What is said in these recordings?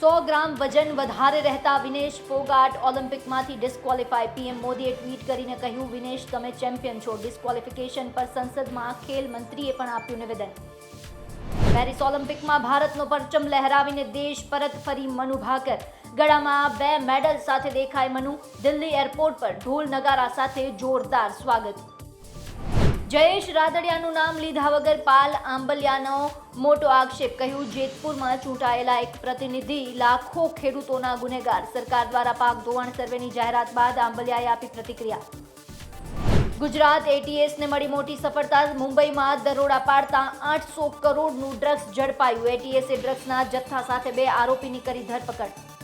સો ગ્રામ વજન વધારે રહેતા વિનેશ ફોગાટ ઓલિમ્પિકમાંથી ડિસ્ક્વોલિફાય. પીએમ મોદીએ ટ્વીટ કરીને કહ્યું, વિનેશ, તમે ચેમ્પિયન છો. ડિસ્ક્વોલિફિકેશન પર સંસદમાં ખેલ મંત્રીએ પણ આપ્યું નિવેદન. પેરિસ ઓલિમ્પિકમાં ભારતનો પરચમ લહેરાવીને દેશ પરત ફરી મનુ ભાકર ગળામાં બે મેડલ સાથે દેખાય મનુ. દિલ્હી એરપોર્ટ પર ઢોલ નગારા સાથે જોરદાર સ્વાગત. જયેશ રાદડિયાનું નામ લીધા વગર પાલ આંબલિયાનો મોટો આક્ષેપ કહ્યું. જેતપુરમાં ચૂંટાયેલા એક પ્રતિનિધિ લાખો ખેડૂતોના ગુનેગાર. સરકાર દ્વારા પાક ધોવાણ સર્વેની જાહેરાત બાદ આંબલિયાએ આપી પ્રતિક્રિયા. ગુજરાત એટીએસને મળી મોટી સફળતા. મુંબઈમાં દરોડા પાડતા આઠસો કરોડનું ડ્રગ્સ ઝડપાયું. એટીએસે ડ્રગ્સના જથ્થા સાથે બે આરોપીની કરી ધરપકડ.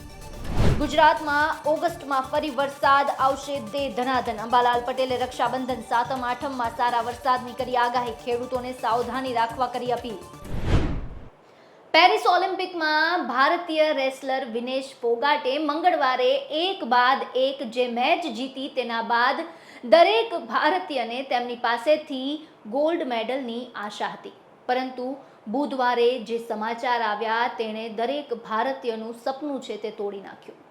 ગુજરાતમાં ઓગસ્ટમાં ફરી વરસાદ આવશે દે ધનાધન. અંબાલાલ પટેલે રક્ષાબંધન સાતમ, આઠમમાં સારા વરસાદની કરી આગાહી. ખેડૂતોને સાવધાની રાખવા કરી અપીલ. પેરિસ ઓલિમ્પિકમાં ભારતીય રેસલર વિનેશ ફોગાટે મંગળવારે એક બાદ એક જે મેચ જીતી તેના બાદ દરેક ભારતીયને તેમની પાસેથી ગોલ્ડ મેડલની આશા હતી. પરંતુ બુધવારે જે સમાચાર આવ્યા, તેણે દરેક ભારતીયનું સપનું છે તે તોડી નાખ્યું.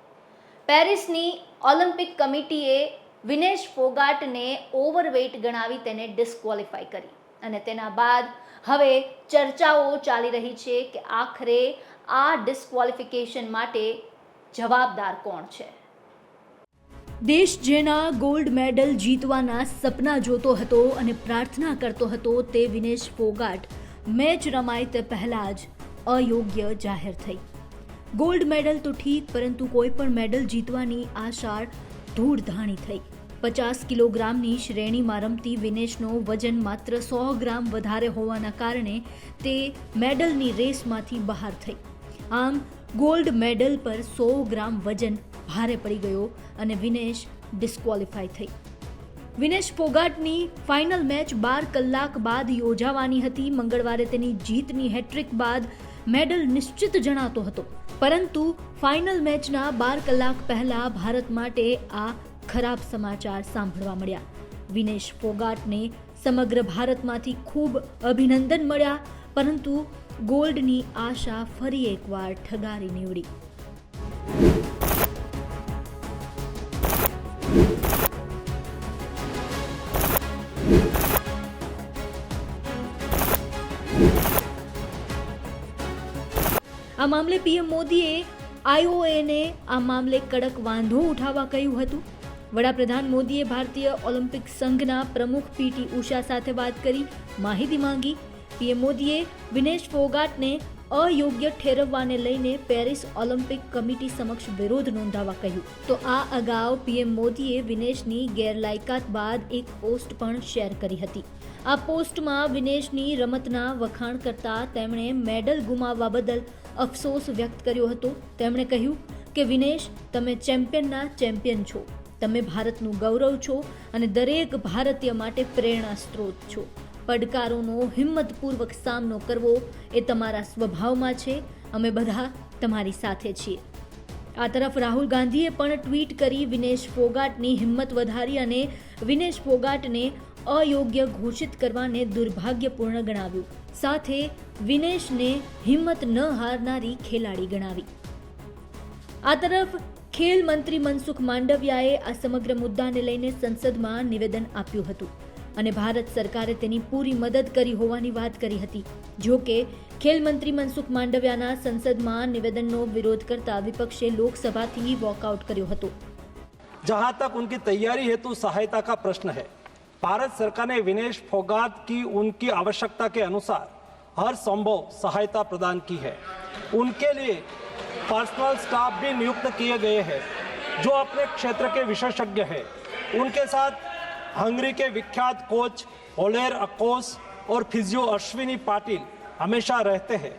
પેરિસની ઓલિમ્પિક કમિટીએ વિનેશ ફોગાટને ઓવરવેટ ગણાવી તેને ડિસ્ક્વોલિફાય કરી. અને તેના બાદ હવે ચર્ચાઓ ચાલી રહી છે કે આખરે આ ડિસ્ક્વોલિફિકેશન માટે જવાબદાર કોણ છે? દેશ જેના ગોલ્ડ મેડલ જીતવાના સપના જોતો હતો અને પ્રાર્થના કરતો હતો તે વિનેશ ફોગાટ મેચ રમાય તે પહેલાં જ અયોગ્ય જાહેર થઈ. ગોલ્ડ મેડલ તો ઠીક, પરંતુ કોઈ પણ મેડલ જીતવાની આશા ધૂળધાણી થઈ. પચાસ કિલોગ્રામની શ્રેણીમાં રમતી વિનેશનો વજન માત્ર સો ગ્રામ વધારે હોવાના કારણે તે મેડલની રેસમાંથી બહાર થઈ. આમ, ગોલ્ડ મેડલ પર સો ગ્રામ વજન ભારે પડી ગયો અને વિનેશ ડિસ્ક્વોલિફાય થઈ. વિનેશ ફોગાટની ફાઇનલ મેચ બાર કલાક બાદ યોજાવાની હતી. મંગળવારે તેની જીતની હેટ્રિક બાદ મેડલ નિશ્ચિત જણાતો હતો. પરંતુ ફાઇનલ મેચના બાર કલાક પહેલા ભારત માટે આ ખરાબ સમાચાર સાંભળવા મળ્યા. વિનેશ ફોગાટને સમગ્ર ભારતમાંથી ખૂબ અભિનંદન મળ્યા, પરંતુ ગોલ્ડની આશા ફરી એકવાર ઠગારી નીવડી. આ મામલે પીએમ મોદીએ આઈઓએને આ મામલે કડક વાંધો ઉઠાવવા કહ્યું હતું. વડાપ્રધાન મોદીએ ભારતીય ઓલિમ્પિક સંઘના પ્રમુખ પીટી ઉષા સાથે વાત કરી, માહિતી માંગી. પીએમ મોદીએ વિનેશ ફોગાટને અયોગ્ય ઠેરવવાને લઈને પેરિસ ઓલિમ્પિક કમિટી સમક્ષ વિરોધ નોંધાવવા કહ્યું. તો આ અગાઉ પીએમ મોદીએ વિનેશની ગેરલાયકાત બાદ એક પોસ્ટ પણ શેર કરી હતી. આ પોસ્ટમાં વિનેશની રમતના વખાણ કરતા તેમણે મેડલ ગુમાવવા બદલ અફસોસ વ્યક્ત કર્યો હતો. તેમણે કહ્યું કે, વિનેશ, તમે ચેમ્પિયનના ચેમ્પિયન છો. તમે ભારતનું ગૌરવ છો અને દરેક ભારતીય માટે પ્રેરણા સ્ત્રોત છો. પડકારોનો હિંમતપૂર્વક સામનો કરવો એ તમારા સ્વભાવમાં છે. અમે બધા તમારી સાથે છીએ. આ તરફ રાહુલ ગાંધીએ પણ ટ્વીટ કરી વિનેશ ફોગાટની હિંમત વધારી અને વિનેશ ફોગાટને અયોગ્ય ઘોષિત કરવાને દુર્ભાગ્યપૂર્ણ ગણાવ્યું. સાથે વિનેશને હિંમત ન હારનારી ખેલાડી ગણાવી. આ તરફ ખેલ મંત્રી મનસુખ માંડવિયાએ આ સમગ્ર મુદ્દાને લઈને સંસદમાં નિવેદન આપ્યું હતું અને ભારત સરકારે તેની પૂરી મદદ કરી હોવાની વાત કરી હતી. જો કે, ખેલ મંત્રી મનસુખ માંડવિયાના સંસદમાં નિવેદનનો વિરોધ કરતા વિપક્ષે લોકસભાથી વોકઆઉટ કર્યો હતો. જહાં તક ઉનકી તૈયારી હેતુ સહાયતા કા પ્રશ્ન હૈ? भारत सरकार ने विनेश फोगाट की उनकी आवश्यकता के अनुसार हर संभव सहायता प्रदान की है। उनके लिए पर्सनल स्टाफ भी नियुक्त किए गए हैं, जो अपने क्षेत्र के विशेषज्ञ हैं। उनके साथ हंगरी के विख्यात कोच ओलेर अकोस और फिजियो अश्विनी पाटिल हमेशा रहते हैं।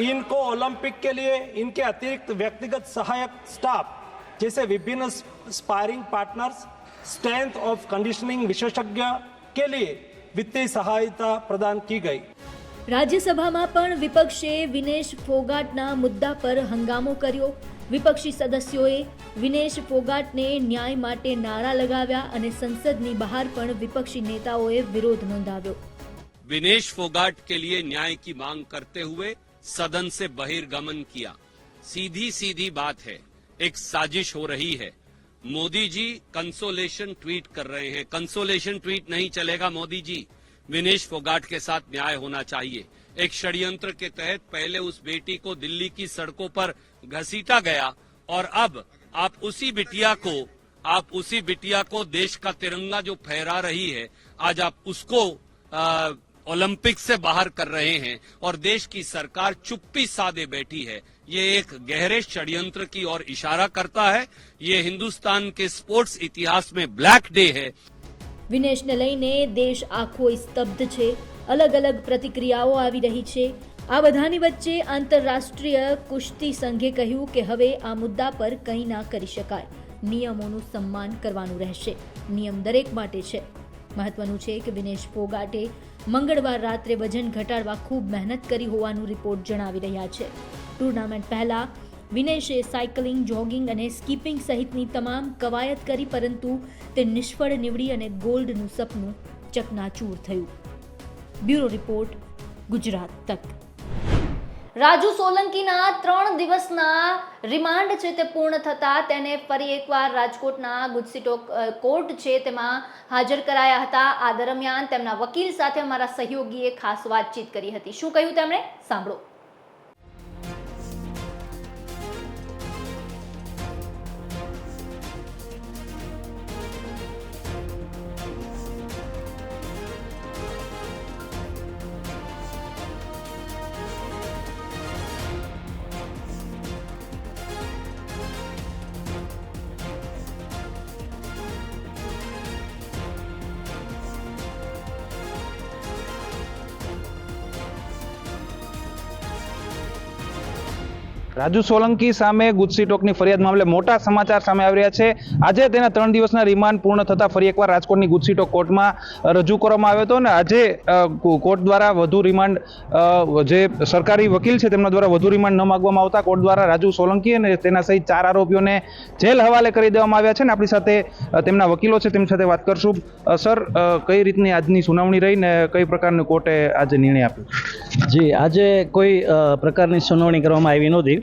इनको ओलंपिक के लिए इनके अतिरिक्त व्यक्तिगत सहायक स्टाफ जैसे विभिन्न sparring partners strength of conditioning विशेषज्ञ के लिए वित्तीय सहायता प्रदान की गई રાજ્યસભામાં પણ વિપક્ષે વિનેશ ફોગાટના મુદ્દા પર હંગામો કર્યો વિપક્ષી સદસ્યોએ વિનેશ ફોગાટને ન્યાય માટે નારા લગાવ્યા અને સંસદની બહાર પણ વિપક્ષી નેતાઓએ વિરોધ નોંધાવ્યો विनेश फोगाट के लिए न्याय की मांग करते हुए सदन से बहिर्गमन किया सीधी सीधी बात है एक साजिश हो रही है। मोदी जी कंसोलेशन ट्वीट कर रहे हैं। कंसोलेशन ट्वीट नहीं चलेगा मोदी जी। विनेश फोगाट के साथ न्याय होना चाहिए। एक षड्यंत्र के तहत पहले उस बेटी को दिल्ली की सड़कों पर घसीटा गया और अब आप उसी बिटिया को, आप उसी बिटिया को देश का तिरंगा जो फहरा रही है, आज आप उसको ओलंपिक से बाहर कर रहे हैं और देश की सरकार चुप्पी साधे बैठी है। ये एक गहरे षड्यंत्र की ओर इशारा करता है ये हिंदुस्तान के स्पोर्ट्स इतिहास में ब्लैक डे है વિનેશને લઈને દેશ આખો સ્તબ્ધ છે અલગ અલગ પ્રતિક્રિયાઓ આવી રહી છે આ બધાની વચ્ચે આંતરરાષ્ટ્રીય કુસ્તી સંઘે કહ્યું કે હવે આ મુદ્દા પર કંઈ ના કરી શકાય નિયમોનું સન્માન કરવાનું રહેશે નિયમ દરેક માટે છે મહત્વનું છે કે વિનેશ ફોગાટે મંગળવાર રાત્રે વજન ઘટાડવા ખૂબ મહેનત કરી હોવાનું રિપોર્ટ જણાવી રહ્યા છે ટુર્નામેન્ટ પહેલાં. વિનેશે સાયકલિંગ, જોગિંગ અને સ્કીપિંગ સહિતની તમામ કવાયત કરી પરંતુ તે નિષ્ફળ નીવડી અને ગોલ્ડનું સપનું ચકનાચૂર થયું. બ્યુરો રિપોર્ટ, ગુજરાત તક. રાજુ સોલંકીના ત્રણ દિવસના રિમાન્ડ છે તે પૂર્ણ થતાં તેને ફરી એકવાર રાજકોટના ગુજસીટો કોર્ટ છે તેમાં હાજર કરાયા હતા. આ દરમિયાન તેમના વકીલ સાથે અમારા સહયોગીએ ખાસ વાતચીત કરી હતી. શું કહ્યું તેમણે? સાંભળો. રાજુ સોલંકી સામે ગુજસી ટોકની ફરિયાદ મામલે મોટા સમાચાર સામે આવી રહ્યા છે. આજે તેના ત્રણ દિવસના રિમાન્ડ પૂર્ણ થતાં ફરી એકવાર રાજકોટની ગુજસી ટોક કોર્ટમાં રજૂ કરવામાં આવ્યો હતો અને આજે કોર્ટ દ્વારા વધુ રિમાન્ડ જે સરકારી વકીલ છે તેમના દ્વારા વધુ રિમાન્ડ ન માગવામાં આવતા કોર્ટ દ્વારા રાજુ સોલંકી અને તેના સહિત ચાર આરોપીઓને જેલ હવાલે કરી દેવામાં આવ્યા છે અને આપણી સાથે તેમના વકીલો છે. તેમની સાથે વાત કરશું. સર કઈ રીતની આજની સુનાવણી રહી ને કઈ પ્રકારનું કોર્ટે આજે નિર્ણય આપ્યો? જી, આજે કોઈ પ્રકારની સુનાવણી કરવામાં આવી નહોતી.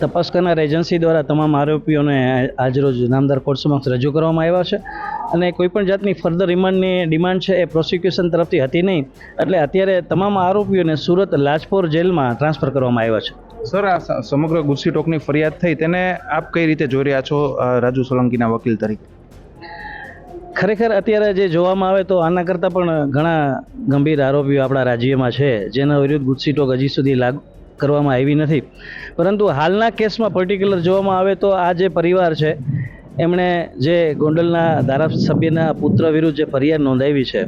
તપાસ કરનાર એજન્સી દ્વારા તમામ આરોપીઓને આજરોજ નામદાર કોર્ટ સમક્ષ રજૂ કરવામાં આવ્યા છે અને કોઈપણ જાતની ફર્ધર રિમાન્ડની ડિમાન્ડ છે એ પ્રોસિક્યુશન તરફથી હતી નહીં. એટલે અત્યારે તમામ આરોપીઓને સુરત લાજપોર જેલમાં ટ્રાન્સફર કરવામાં આવ્યા છે. સર આ સમગ્ર ગુસ્સી ટોકની ફરિયાદ થઈ તેને આપ કઈ રીતે જોઈ રહ્યા છો રાજુ સોલંકીના વકીલ તરીકે? ખરેખર અત્યારે જે જોવામાં આવે તો આના કરતાં પણ ઘણા ગંભીર આરોપીઓ આપણા રાજ્યમાં છે. જેના વિરુદ્ધ ગુસ્સી ટોક હજી સુધી લાગુ કરવામાં આવી નથી. પરંતુ હાલના કેસમાં પર્ટિક્યુલર જોવામાં આવે તો આ જે પરિવાર છે, એમણે જે ગોંડલના ધારાસભ્યના પુત્ર વિરુદ્ધ જે ફરિયાદ નોંધાવી છે,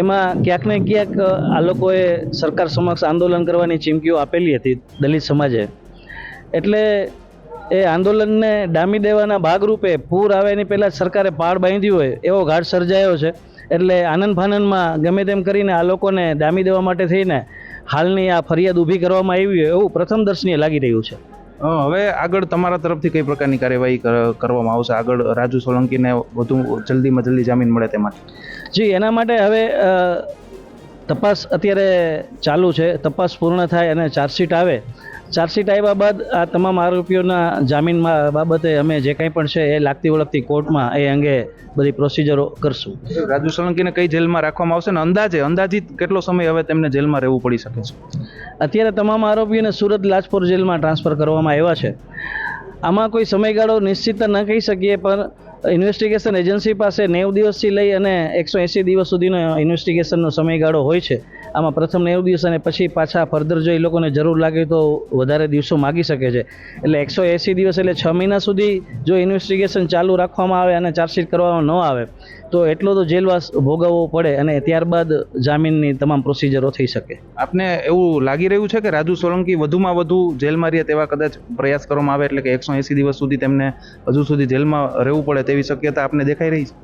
એમાં ક્યાંક ને ક્યાંક આ લોકોએ સરકાર સમક્ષ આંદોલન કરવાની ચીમકીઓ આપેલી હતી દલિત સમાજે. એટલે એ આંદોલનને ડામી દેવાના ભાગરૂપે પૂર આવે એની પહેલાં સરકારે પાળ બાંધ્યું હોય એવો ઘાટ સર્જાયો છે. એટલે આનંદ ફાનંદમાં ગમે તેમ કરીને આ લોકોને ડામી દેવા માટે થઈને હાલની આ ફરિયાદ ઊભી કરવામાં આવી હોય એવું પ્રથમ દર્શનીય લાગી રહ્યું છે. હવે આગળ તમારા તરફથી કઈ પ્રકારની કાર્યવાહી કરવામાં આવશે? આગળ રાજુ સોલંકીને વધુ જલ્દીમાં જલ્દી જામીન મળે તે માટે. જી એના માટે હવે તપાસ અત્યારે ચાલુ છે. તપાસ પૂર્ણ થાય અને ચાર્જશીટ આવે ચાર્જશીટ આવ્યા બાદ આ તમામ આરોપીઓના જામીન બાબતે અમે જે કંઈ પણ છે એ લાગતી વળગતી કોર્ટમાં એ અંગે બધી પ્રોસિજરો કરશું. રાજુ સોલંકીને કઈ જેલમાં રાખવામાં આવશે ને અંદાજે અંદાજિત કેટલો સમય હવે તેમને જેલમાં રહેવું પડી શકે છે? અત્યારે તમામ આરોપીઓને સુરત લાજપોર જેલમાં ટ્રાન્સફર કરવામાં આવ્યા છે. આમાં કોઈ સમયગાળો નિશ્ચિત ન કહી શકીએ પણ ઇન્વેસ્ટિગેશન એજન્સી પાસે નેવ દિવસથી લઈ અને એકસો એંસી દિવસ સુધીનો ઇન્વેસ્ટિગેશનનો સમયગાળો હોય છે. આમાં પ્રથમ નેવ દિવસ અને પછી પાછા ફર્ધર જો એ લોકોને જરૂર લાગે તો વધારે દિવસો માગી શકે છે. એટલે એકસો એંસી દિવસ એટલે છ મહિના સુધી જો ઇન્વેસ્ટિગેશન ચાલુ રાખવામાં આવે અને ચાર્જશીટ કરવામાં ન આવે તો એટલો તો જેલવાસ ભોગવવો પડે અને ત્યારબાદ જામીનની તમામ પ્રોસિજરો થઈ શકે. આપને એવું લાગી રહ્યું છે કે રાજુ સોલંકી વધુમાં વધુ જેલમાં રહે તેવા કદાચ પ્રયાસ કરવામાં આવે એટલે કે એકસો એંસી દિવસ સુધી તેમને હજુ સુધી જેલમાં રહેવું પડે તેવી શક્યતા આપને દેખાઈ રહી છે?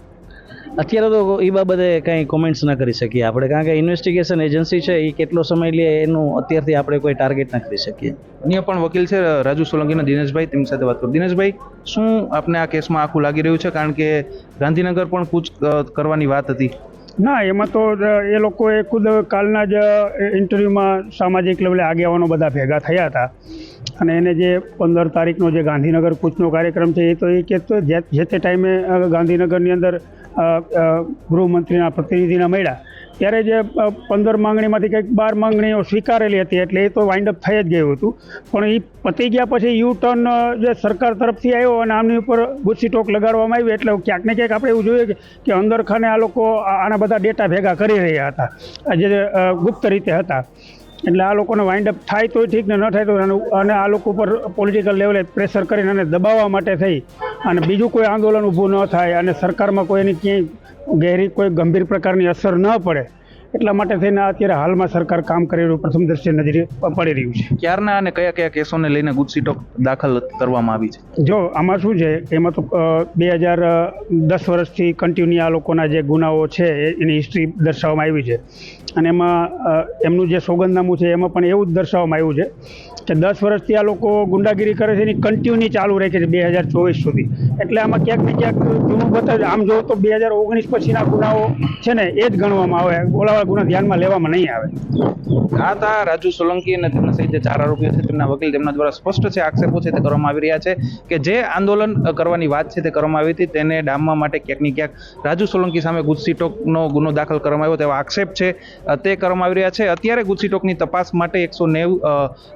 અત્યારે તો એ બાબતે કંઈ કોમેન્ટ્સ ના કરી શકીએ આપણે. કારણ કે ઇન્વેસ્ટિગેશન એજન્સી છે એ કેટલો સમય લે એનું અત્યારથી આપણે કોઈ ટાર્ગેટ ના કરી શકીએ. અન્ય પણ વકીલ છે રાજુ સોલંકીના દિનેશભાઈ તેમની સાથે વાત કરું. દિનેશભાઈ શું આપને આ કેસમાં આખું લાગી રહ્યું છે? કારણ કે ગાંધીનગર પણ કૂચ કરવાની વાત હતી. ના એમાં તો એ લોકોએ ખુદ કાલના જ ઇન્ટરવ્યૂમાં સામાજિક લેવલે આગેવાનો બધા ભેગા થયા હતા. અને એને જે પંદર તારીખનો જે ગાંધીનગર કૂચનો કાર્યક્રમ છે એ તો એ કહેતો જે જે તે ટાઈમે ગાંધીનગરની અંદર ગૃહમંત્રીના પ્રતિનિધિના મળ્યા. ત્યારે જે પંદર માંગણીમાંથી કંઈક બાર માંગણીઓ સ્વીકારેલી હતી એટલે એ તો વાઇન્ડ અપ થઈ જ ગયું હતું. પણ એ પતી ગયા પછી યુ ટર્ન જે સરકાર તરફથી આવ્યો અને આમની ઉપર ગુસ્સી ટોક લગાડવામાં આવી એટલે ક્યાંક ને ક્યાંક આપણે એવું જોઈએ કે અંદરખાને અંદર ખાને આ લોકો આના બધા ડેટા ભેગા કરી રહ્યા હતા. જે ગુપ્ત રીતે હતા. એટલે આ લોકોને વાઇન્ડ અપ થાય તોય ઠીક ને ન થાય તો અને આ લોકો ઉપર પોલિટિકલ લેવલે પ્રેશર કરીને અને દબાવવા માટે થઈ. અને બીજું કોઈ આંદોલન ઊભું ન થાય અને સરકારમાં કોઈ એની ક્યાંય ગહેરી કોઈ ગંભીર પ્રકારની અસર ન પડે. એટલા માટે થઈને અત્યારે હાલમાં સરકાર કામ કરી રહ્યું પ્રથમ દ્રશ્ય નજરે પડી રહ્યું છે. ક્યારના અને કયા કયા કેસોને લઈને ગુજસીટો દાખલ કરવામાં આવી છે? જો આમાં શું છે એમાં તો બે હજાર દસ વર્ષથી કન્ટિન્યુ આ લોકોના જે ગુનાઓ છે એની હિસ્ટ્રી દર્શાવવામાં આવી છે. અને એમાં એમનું જે સોગંદનામું છે એમાં પણ એવું જ દર્શાવવામાં આવ્યું છે કે દસ વર્ષથી આ લોકો ગુંડાગીરી કરે છે એની કન્ટિન્યુ ચાલુ રહે છે બે હજાર ચોવીસ સુધી. એટલે આમાં ક્યાંક ને ક્યાંક જૂનું બતાવે આમ જોવો તો બે હજાર ઓગણીસ પછીના ગુનાઓ છે ને એ જ ગણવામાં આવે. ગુના ધ્યાનમાં લેવામાં નહીં આવે. આ તા રાજુ સોલંકી અને તેમના સહિત ચાર આરોપીઓ છે, તેમના વકીલ તેમના દ્વારા સ્પષ્ટ છે, આક્ષેપો છે, તે કરવામાં આવી રહ્યા છે કે જે આંદોલન કરવાની વાત છે, તે કરવામાં આવી હતી, તેને ડામવા માટે ક્યાંક ને ક્યાંક રાજુ સોલંકી સામે ગુજસી ટોકનો ગુનો દાખલ કરવામાં આવ્યો, તેવા આક્ષેપ છે તે કરવામાં આવી રહ્યા છે. અત્યારે ગુજસી ટોકની તપાસ માટે એકસો નેવ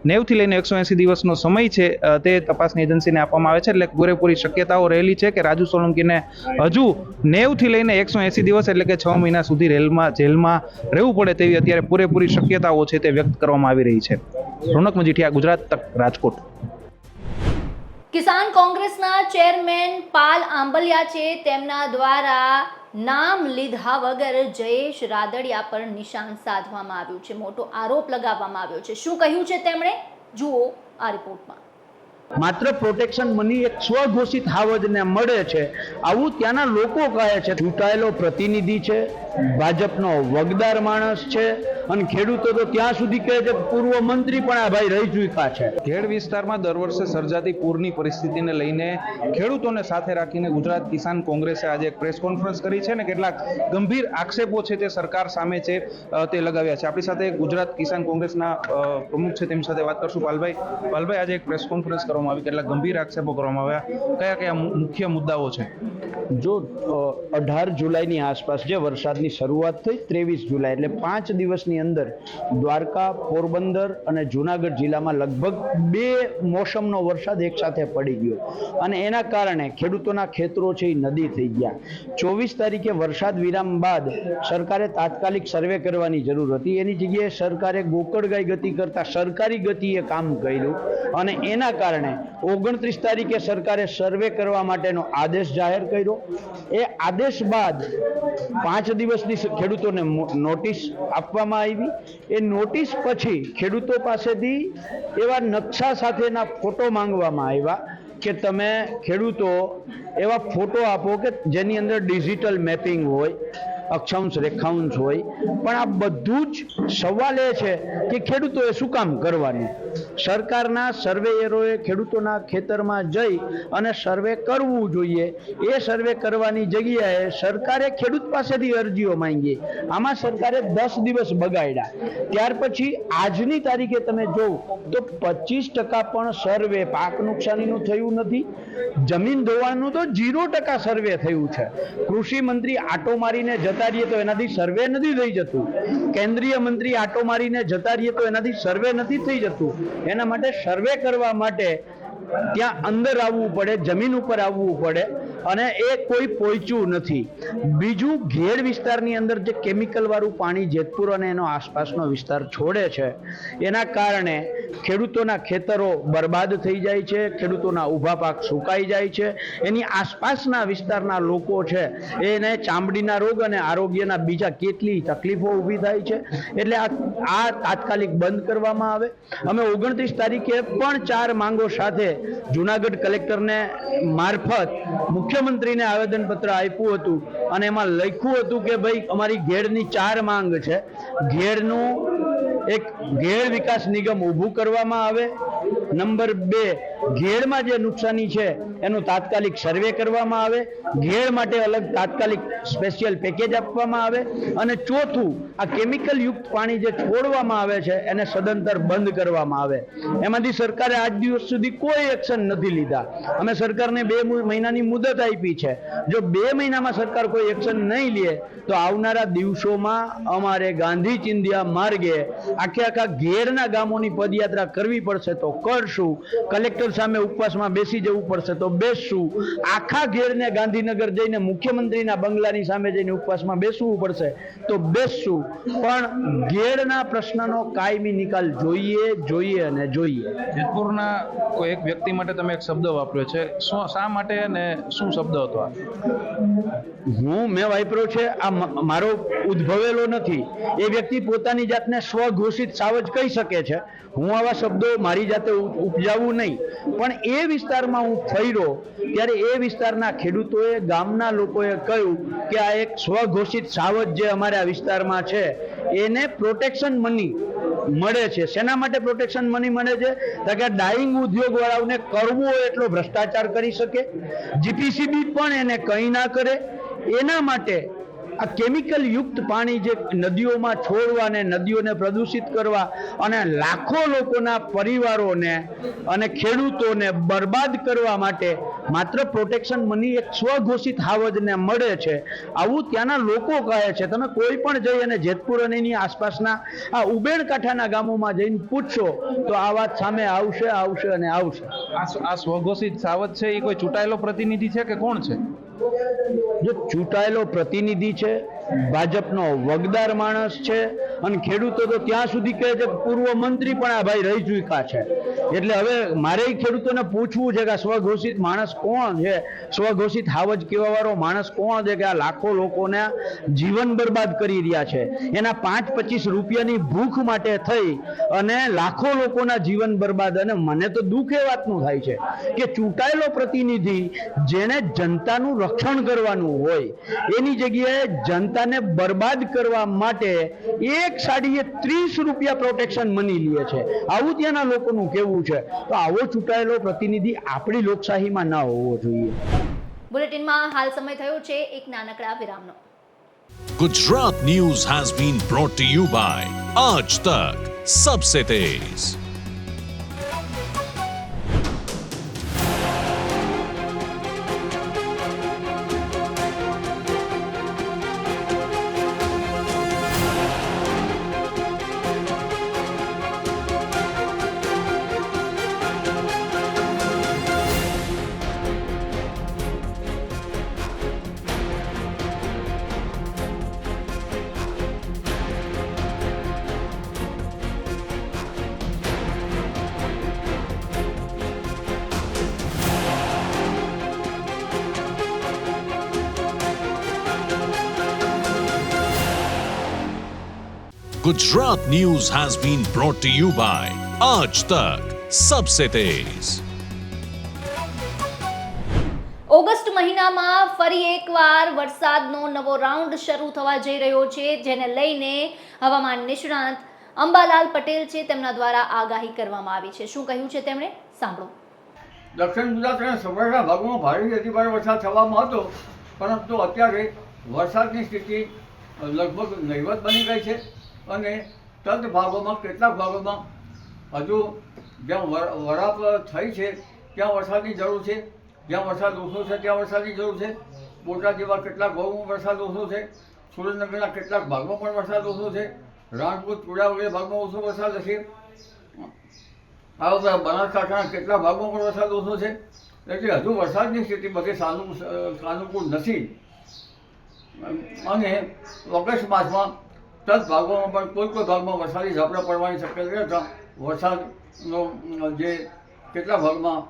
નેવથી લઈને એકસો એંસી દિવસનો સમય છે તે તપાસની એજન્સીને આપવામાં આવે છે, એટલે પૂરેપૂરી શક્યતાઓ રહેલી છે કે રાજુ સોલંકીને હજુ નેવથી લઈને એકસો એંસી દિવસ એટલે કે છ મહિના સુધી રેલમાં, જેલમાં રહેવું પડે તેવી અત્યારે પૂરેપૂરી શક્યતાઓ છે તે વ્યક્ત કરવામાં આવી રહી છે. રોનક મજીઠિયા ગુજરાત તક રાજકોટ. કિસાન કોંગ્રેસના ચેરમેન પાલ આંબલિયા છે તેમના દ્વારા નામ લીધા વગર જયેશ રાદડિયા પર નિશાન સાધવામાં આવ્યું છે. મોટો આરોપ લગાવવામાં આવ્યો છે. શું કહ્યું છે તેમણે? જુઓ આ રિપોર્ટમાં. માત્ર પ્રોટેક્શન મની એક સ્વઘોષિત હાવજને મળે છે. આવું ત્યાંના લોકો કહે છે. ચૂંટાયેલો પ્રતિનિધિ છે. ભાજપનો વગદાર માણસ છે અને ખેડૂતો તો ત્યાં સુધી કહે છે પૂર્વ મંત્રી પણ આ ભાઈ રહી ચૂક્યા છે. ખેડ વિસ્તારમાં દર વર્ષે સર્જાતી પૂરની પરિસ્થિતિને લઈને ખેડૂતોને સાથે રાખીને ગુજરાત કિસાન કોંગ્રેસે આજે એક પ્રેસ કોન્ફરન્સ કરી છે ને કેટલાક ગંભીર આક્ષેપો છે તે સરકાર સામે છે તે લગાવ્યા છે. આપણી સાથે ગુજરાત કિસાન કોંગ્રેસના પ્રમુખ છે તેમની સાથે વાત કરશું પાલભાઈ. પાલભાઈ આજે એક પ્રેસ કોન્ફરન્સ કરવામાં આવી કેટલાક ગંભીર આક્ષેપો કરવામાં આવ્યા. કયા કયા મુખ્ય મુદ્દાઓ છે? જો અઢાર જુલાઈની આસપાસ જે વરસાદની શરૂઆત થઈ ત્રેવીસ જુલાઈ એટલે પાંચ દિવસની અંદર દ્વારકા, પોરબંદર અને જૂનાગઢ જિલ્લામાં લગભગ બે મોસમનો વરસાદ એકસાથે પડી ગયો. અને એના કારણે ખેડૂતોના ખેતરો છે એ નદી થઈ ગયા. ચોવીસ તારીખે વરસાદ વિરામ બાદ સરકારે તાત્કાલિક સર્વે કરવાની જરૂર હતી. એની જગ્યાએ સરકારે ગોકળગાય ગતિ કરતા સરકારી ગતિએ કામ કર્યું અને એના કારણે ઓગણત્રીસ તારીખે સરકારે સર્વે કરવા માટેનો આદેશ જાહેર કર્યો. એ આદેશ બાદ પાંચ દિવસની ખેડૂતોને નોટિસ આપવામાં આવી. એ નોટિસ પછી ખેડૂતો પાસેથી એવા નકશા સાથેના ફોટો માંગવામાં આવ્યા કે તમે ખેડૂતો એવા ફોટો આપો કે જેની અંદર ડિજિટલ મેપિંગ હોય. અક્ષાંશ, રેખાંશ હોય. પણ આ બધું જ સવાલ એ છે કે ખેડૂતોએ શું કામ કરવાનું? સરકારના સર્વેયરોએ ખેડૂતોના ખેતરમાં જઈ અને સર્વે કરવું જોઈએ. એ સર્વે કરવાની જગ્યાએ સરકારે ખેડૂત પાસેથી અરજીઓ માંગી. આમાં સરકારે દસ દિવસ બગાડ્યા. ત્યાર પછી આજની તારીખે તમે જોવો તો પચીસ ટકા પણ સર્વે પાક નુકસાનીનું થયું નથી. જમીન ધોવાણનું તો જીરો ટકા સર્વે થયું છે. કૃષિ મંત્રી આટો મારીને જતા રહીએ તો એનાથી સર્વે નથી થઈ જતું. કેન્દ્રીય મંત્રી આટો મારીને જતા રહીએ તો એનાથી સર્વે નથી થઈ જતું. એના માટે સર્વે કરવા માટે ત્યાં અંદર આવવું પડે, જમીન ઉપર આવવું પડે. અને એ કોઈ પહોંચ્યું નથી. બીજું ઘેડ વિસ્તારની અંદર જે કેમિકલવાળું પાણી જેતપુર અને એનો આસપાસનો વિસ્તાર છોડે છે, એના કારણે ખેડૂતોના ખેતરો બરબાદ થઈ જાય છે, ખેડૂતોના ઊભા પાક સુકાઈ જાય છે. એની આસપાસના વિસ્તારના લોકો છે, એને ચામડીના રોગ અને આરોગ્યના બીજા કેટલી તકલીફો ઊભી થાય છે. એટલે આ આ તાત્કાલિક બંધ કરવામાં આવે. અમે ઓગણત્રીસ તારીખે પણ ચાર માંગો સાથે જુનાગઢ કલેક્ટરને મારફત મુખ્ય મુખ્યમંત્રીને આવેદનપત્ર આપ્યું હતું અને એમાં લખ્યું હતું કે ભાઈ, અમારી ઘેડની ચાર માંગ છે. ઘેડનું એક ઘેડ વિકાસ નિગમ ઊભું કરવામાં આવે. નંબર બે ઘેડમાં જે નુકસાની છે, એનું તાત્કાલિક સર્વે કરવામાં આવે. ઘેડ માટે અલગ તાત્કાલિક સ્પેશિયલ પેકેજ આપવામાં આવે. અને ચોથું, આ કેમિકલ યુક્ત પાણી જે છોડવામાં આવે છે, એને સદંતર બંધ કરવામાં આવે. એમાંથી સરકારે આજ દિવસ સુધી કોઈ એક્શન નથી લીધા. અમે સરકારને બે મહિનાની મુદત આપી છે. જો બે મહિનામાં સરકાર કોઈ એક્શન નહીં લે, તો આવનારા દિવસોમાં અમારે ગાંધી ચિંધિયા માર્ગે આખે આખા ઘેરના ગામોની પદયાત્રા કરવી પડશે તો કરશું. કલેક્ટર સામે ઉપવાસમાં બેસી જવું પડશે તો બેસશું આખા ઘેરને ગાંધીનગર જઈને મુખ્યમંત્રીના બંગલાની સામે જઈને ઉપવાસમાં બેસવું પડશે તો બેસશું. પણ ઘેરના પ્રશ્નનો કાયમી નિકાલ જોઈએ જોઈએ અને જોઈએ. જેતપુરના કોઈ એક વ્યક્તિ માટે તમે એક શબ્દ વાપર્યો છે. શું શા માટે અને શું શબ્દ હતો આ? હું મેં વાપર્યો છે આ મારો ઉદ્ભવેલો નથી. એ વ્યક્તિ પોતાની જાતને સ્વઘોષિત સાવજ કહી શકે છે. હું આવા શબ્દો મારી જાતે ઉપજાવું નહીં. પણ એ વિસ્તારમાં હું ફર્યો ત્યારે એ વિસ્તારના ખેડૂતોએ, ગામના લોકોએ કહ્યું કે આ એક સ્વઘોષિત સાવજ જે અમારે વિસ્તારમાં છે, એને પ્રોટેક્શન મની મળે છે. શેના માટે પ્રોટેક્શન મની મળે છે? તો કે ડાઈંગ ઉદ્યોગવાળાઓને કરવો એટલો ભ્રષ્ટાચાર કરી શકે જીપીસીબી પણ એને કંઈ ના કરે. એના માટે આ કેમિકલ યુક્ત પાણી જે નદીઓમાં છોડવા અને નદીઓને પ્રદૂષિત કરવા અને લાખો લોકોના પરિવારોને અને ખેડૂતોને બરબાદ કરવા માટે માત્ર પ્રોટેક્શન મની એક સ્વઘોષિત હાવજને મળે છે. આવું ત્યાંના લોકો કહે છે. તમે કોઈ પણ જઈ અને જેતપુર અને એની આસપાસના આ ઉબેણ કાંઠાના ગામોમાં જઈને પૂછશો તો આ વાત સામે આવશે આવશે અને આવશે. આ સ્વઘોષિત સાવજ છે એ કોઈ ચૂંટાયેલો પ્રતિનિધિ છે કે કોણ છે? જો ચૂંટાયેલો પ્રતિનિધિ છે, ભાજપનો વગદાર માણસ છે, અને ખેડૂતો તો ત્યાં સુધી કહે છે પૂર્વ મંત્રી પણ આ ભાઈ રહી ચૂક્યા છે. એટલે હવે મારે ખેડૂતોને પૂછવું છે કે સ્વઘોષિત માણસ કોણ છે? સ્વઘોષિત હાવજ કેવા વાળો માણસ કોણ છે કે આ લાખો લોકોને જીવન બરબાદ કરી રહ્યા છે? એના પાંચ પચીસ રૂપિયાની ભૂખ માટે થઈ અને લાખો લોકોના જીવન બરબાદ અને મને તો દુઃખ એ વાતનું થાય છે કે ચૂંટાયેલો પ્રતિનિધિ જેને જનતાનું રક્ષણ કરવાનું હોય, એની જગ્યાએ જનતાને બરબાદ કરવા માટે એક સાડીએ ત્રીસ રૂપિયા પ્રોટેક્શન મની લે છે. આવું ત્યાંના લોકોનું કેવું છે. તો આવો ચૂંટાયેલો પ્રતિનિધિ આપણી લોકશાહીમાં ના હોવો જોઈએ. બુલેટિનમાં હાલ સમય થયો છે એક નાનકડા વિરામનો. Gujarat news has been brought you by Aaj Tak Sabse Tez. Gujarat news has been brought to you by Aaj Tak Sabse Tej August મહિનામાં ફરી એકવાર વરસાદનો નવો રાઉન્ડ શરૂ થવા જઈ રહ્યો છે જેને લઈને હવામાન નિષ્ણાંત અંબાલાલ પટેલ છે તેમના દ્વારા આગાહી કરવામાં આવી છે. શું કહ્યું છે તેમણે? સાંભળો. દક્ષિણ ગુજરાત અને સૌરાષ્ટ્રના ભાગોમાં ભારે અતિભારે વરસાદ થવામાં હતો પરંતુ અત્યારે વરસાદની સ્થિતિ લગભગ નહીવત બની ગઈ છે. અને તદ ભાગોમાં, કેટલાક ભાગોમાં હજુ જ્યાં વર- વરાપ થઈ છે, ત્યાં વરસાદની જરૂર છે, જ્યાં વરસાદ ઓછો છે, ત્યાં વરસાદની જરૂર છે. બોટાદ જેવા કેટલાક ભાગોમાં વરસાદ ઓછો છે. સુરેન્દ્રનગરના કેટલાક ભાગમાં પણ વરસાદ ઓછો છે. રાણપુર ચુડા વગેરે ભાગમાં ઓછો વરસાદ હશે. આ ઉપરાંત બનાસકાંઠાના કેટલા ભાગમાં પણ વરસાદ ઓછો છે. એટલે હજુ વરસાદની સ્થિતિ બધે સાનુ સાનુકૂળ નથી. અને ઓગસ્ટ માસમાં તદ ભાગોમાં પણ કોઈ કોઈ ભાગમાં વરસાદી ઝાપટા પડવાની શક્યતા રહેતા વરસાદનો જે કેટલા ભાગમાં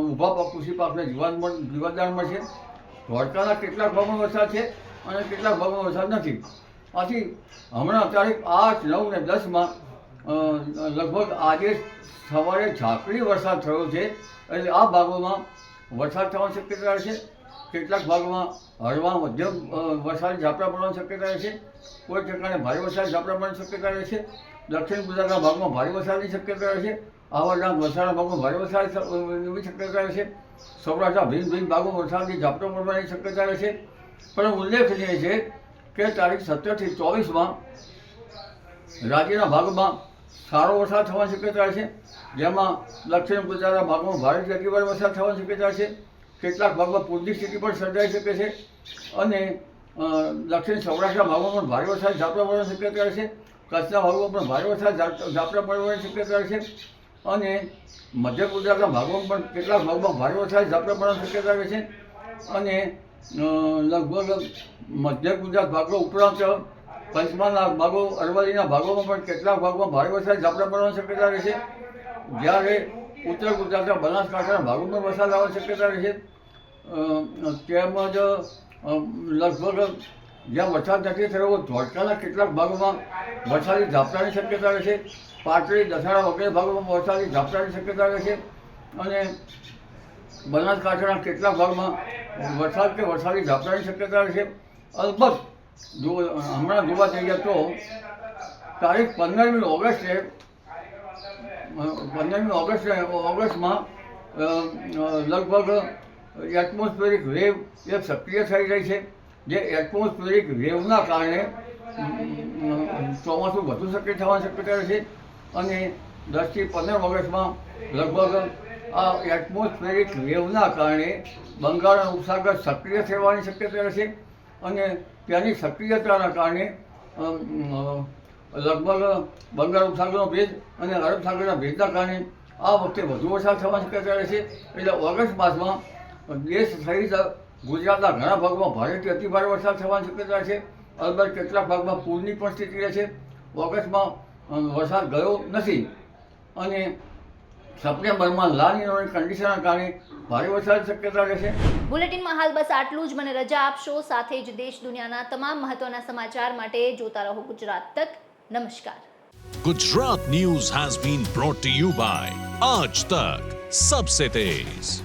ઊભા પાક કૃષિ પાકને જીવાન પણ મળશે. ધોળકાના કેટલાક ભાગમાં વરસાદ છે અને કેટલાક ભાગમાં વરસાદ નથી. આથી હમણાં તારીખ આઠ, નવ ને દસમાં લગભગ આજે સવારે ઝાકડી વરસાદ થયો છે. એટલે આ ભાગોમાં વરસાદ થવાની શક્યતા રહેશે કેટલાક ભાગમાં હળવા મધ્યમ વરસાદ વરસાદી ઝાપટા પડવાની શક્યતા રહે છે. કોઈ ઠેકાણે ભારે વરસાદ ઝાપટા પડવાની શક્યતા રહે છે. દક્ષિણ ગુજરાતના ભાગમાં ભારે વરસાદની શક્યતા રહે છે. આવા ડાંગ વલસાડના ભાગમાં ભારે વરસાદની શક્યતા રહે છે. સૌરાષ્ટ્રના ભિન્ન ભિન્ન ભાગમાં વરસાદની ઝાપટો પડવાની શક્યતા રહે છે. પણ ઉલ્લેખનીય છે કે તારીખ સત્તરથી ચોવીસમાં રાજ્યના ભાગમાં સારો વરસાદ થવાની શક્યતા છે. જેમાં દક્ષિણ ગુજરાતના ભાગમાં ભારે અતિભારે વરસાદ થવાની શક્યતા છે. કેટલાક ભાગમાં પૂરની સ્થિતિ પણ સર્જાઈ શકે છે અને દક્ષિણ સૌરાષ્ટ્રના ભાગમાં પણ ભારે વરસાદ ઝાપટા પડવાની શક્યતા છે. કચ્છના ભાગમાં પણ ભારે વરસાદ ઝાપ- ઝાપટા પડવાની શક્યતા છે અને મધ્ય ગુજરાતના ભાગમાં પણ કેટલાક ભાગમાં ભારે વરસાદ ઝાપટા પડવાની શક્યતા રહે છે અને લગભગ મધ્ય ગુજરાત ભાગો ઉપરાંત પંચમહાલના ભાગો અરવલ્લીના ભાગોમાં પણ કેટલાક ભાગમાં ભારે વરસાદ ઝાપટા પડવાની શક્યતા રહે છે. જ્યારે ઉત્તર ગુજરાતના બનાસકાંઠાના ભાગોમાં વરસાદ આવવાની શક્યતા રહે છે? તેમજ લગભગ જ્યાં વરસાદ નથી થયો ધોળકાના કેટલાક ભાગોમાં વરસાદી ઝાપટાની શક્યતા રહેશે પાટડી, દસાડા વગેરે ભાગોમાં વરસાદી ઝાપટાની શક્યતા રહે છે. અને બનાસકાંઠાના કેટલાક ભાગમાં વરસાદ કે વરસાદી ઝાપટાની શક્યતા રહે છે. અલબત્ત, જો હમણાં જોવા જઈએ તો તારીખ પંદરમી ઓગસ્ટે પંદરમી ઓગસ્ટ ઓગસ્ટમાં લગભગ એટમોસ્ફેરિક વેવ એક સક્રિય થઈ રહી છે. જે એટમોસ્ફેરિક વેવના કારણે ચોમાસું વધુ સક્રિય થવાની શક્યતા છે અને દસથી પંદર ઓગસ્ટમાં લગભગ આ એટમોસ્ફેરિક વેવના કારણે બંગાળના ઉપસાગર સક્રિય થવાની શક્યતા છે. અને તેની સક્રિયતાના કારણે લગભગ બંગાળ ઉપસાગરનો ભેજ અને અરબ સાગરના ભેજના કારણે આ વખતે વધુ વરસાદ થવાની શક્યતા રહે છે. એટલે ઓગસ્ટ માસમાં દેશ સહિત ગુજરાતના ઘણા ભાગમાં ભારેથી અતિભારે વરસાદ થવાની શક્યતા છે. અલબત્ત કેટલાક ભાગમાં પૂરની પણ સ્થિતિ રહે છે. ઓગસ્ટમાં વરસાદ ગયો નથી અને સપ્ટેમ્બરમાં લાનીનોની કન્ડિશનના કારણે ભારે વરસાદ શક્યતા રહેશે બુલેટિનમાં હાલ બસ આટલું જ. મને રજા આપશો. સાથે જ દેશ દુનિયાના તમામ મહત્વના સમાચાર માટે જોતા રહો ગુજરાત તક. નમસ્કાર Gujarat News has been brought to you by Aaj Tak Sabse Tez